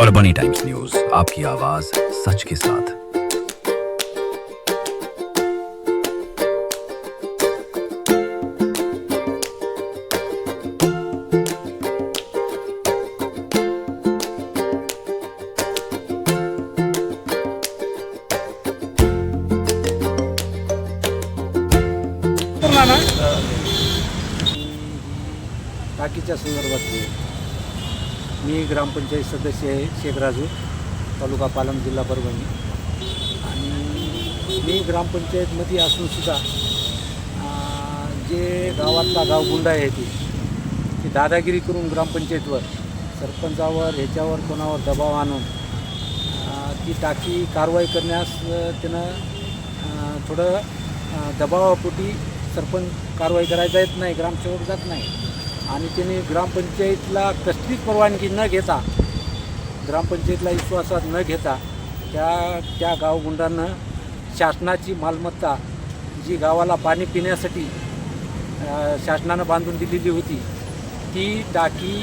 और बनी times news आपकी आवाज़ सच के साथ। टाकीच्या संदर्भातली मी ग्रामपंचायत सदस्य आहे शेखराजू तालुका पालम जिल्हा परभणी. आणि मी ग्रामपंचायतमध्ये असूनसुद्धा जे गावातला गाव गुंडा आहे ती ती दादागिरी करून ग्रामपंचायतवर सरपंचावर ह्याच्यावर कोणावर दबाव आणून ती टाकी कारवाई करण्यास त्यानं थोडं दबावापोटी सरपंच कारवाई करायला येत नाही ग्रामसेवक जात नाही. आणि त्याने ग्रामपंचायतला कसलीच परवानगी न घेता ग्रामपंचायतला विश्वासात न घेता त्या त्या गावगुंडांना शासनाची मालमत्ता जी गावाला पाणी पिण्यासाठी शासनानं बांधून दिलेली होती ती टाकी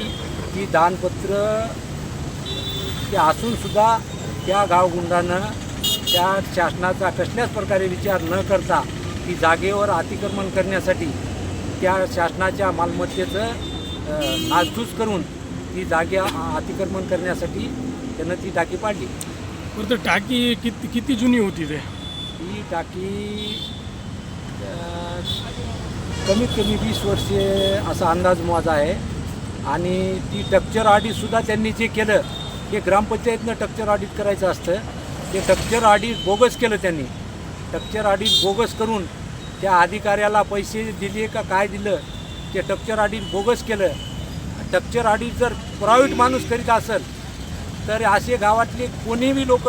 ती दानपत्र ते असूनसुद्धा त्या गावगुंडानं त्या शासनाचा कसल्याच प्रकारे विचार न करता ती जागेवर अतिक्रमण करण्यासाठी त्या शासनाच्या मालमत्तेचं नासधूस करून ती जागे अतिक्रमण करण्यासाठी त्यानं ती टाकी पाडली. बरं तर टाकी किती किती जुनी होती ते? ही टाकी कमीत कमी वीस वर्षे असा अंदाज माझा आहे. आणि ती टक्चर ऑडिटसुद्धा त्यांनी जे केलं ते ग्रामपंचायतनं टक्चर ऑडिट करायचं असतं. ते टक्चर ऑडिट बोगस केलं त्यांनी. टक्चर ऑडिट बोगस करून त्या अधिकाऱ्याला पैसे दिले का काय दिलं ते टक्चर आडीत बोगस केलं टक्चर आडी जर प्रायव्हेट माणूस करीत असेल तर असे गावातले कोणीही लोक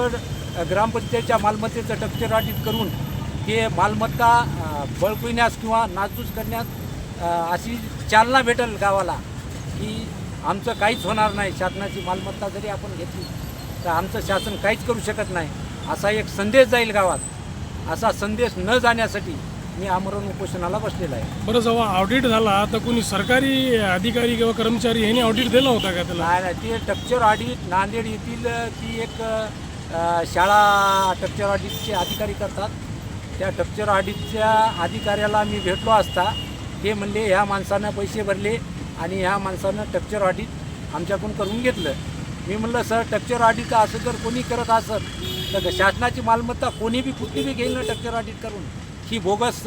ग्रामपंचायतच्या मालमत्तेचं टक्चर आडीत करून ते मालमत्ता बळकविण्यास किंवा नाचूस करण्यास अशी चालना भेटेल गावाला की आमचं काहीच होणार नाही. शासनाची मालमत्ता जरी आपण घेतली तर आमचं शासन काहीच करू शकत नाही. असा एक संदेश जाईल गावात. असा संदेश न जाण्यासाठी मी आमरण उपोषणाला बसलेला आहे. बरं जेव्हा ऑडिट झाला तर कोणी सरकारी अधिकारी किंवा कर्मचारी यांनी ऑडिट दिला होता का त्याला? नाही नाही ते टक्चर ऑडिट नांदेड येथील ती एक अ, शाळा टक्चर ऑडिटचे अधिकारी करतात. त्या टक्चर ऑडिटच्या अधिकाऱ्याला मी भेटलो असता. ते म्हणले ह्या माणसानं पैसे भरले आणि ह्या माणसानं टक्चर ऑडिट आमच्याकडून करून घेतलं. मी म्हणलं सर टक्चर ऑडिट असं जर कोणी करत असत तर शासनाची मालमत्ता कोणी बी कुठली बी घेईल ना टक्चर ऑडिट करून? ही बोगस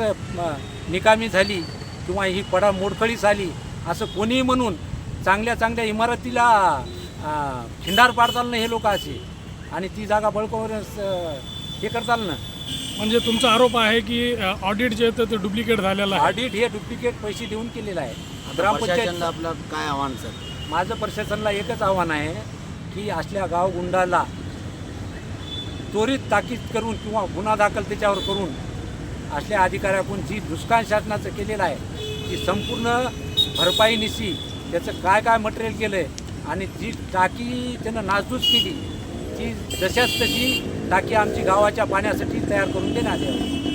निकामी झाली किंवा ही पडा मोडकळी झाली असं कोणीही म्हणून चांगल्या चांगल्या इमारतीला खिंडार पाडताल ना हे लोक असे. आणि ती जागा बळकावर हे करताल ना. म्हणजे तुमचा आरोप आहे की ऑडिट जे ते डुप्लिकेट झालेलं आहे. ऑडिट हे डुप्लिकेट पैसे देऊन केलेलं आहे. ग्रामपंचायत आपलं काय आव्हान सर? माझं प्रशासनाला एकच आव्हान आहे की असल्या गाव गुंडाला त्वरित ताकीद करून किंवा गुन्हा दाखल त्याच्यावर करून असल्या अधिकाऱ्याकडून जी नुकसान शासनाचं केलेलं आहे ती संपूर्ण भरपाई निशी त्याचं काय काय मटेरियल केलं आहे आणि जी टाकी त्यानं नासधूस केली ती जशाच तशी टाकी आमची गावाच्या पाण्यासाठी तयार करून देण्यात यावी.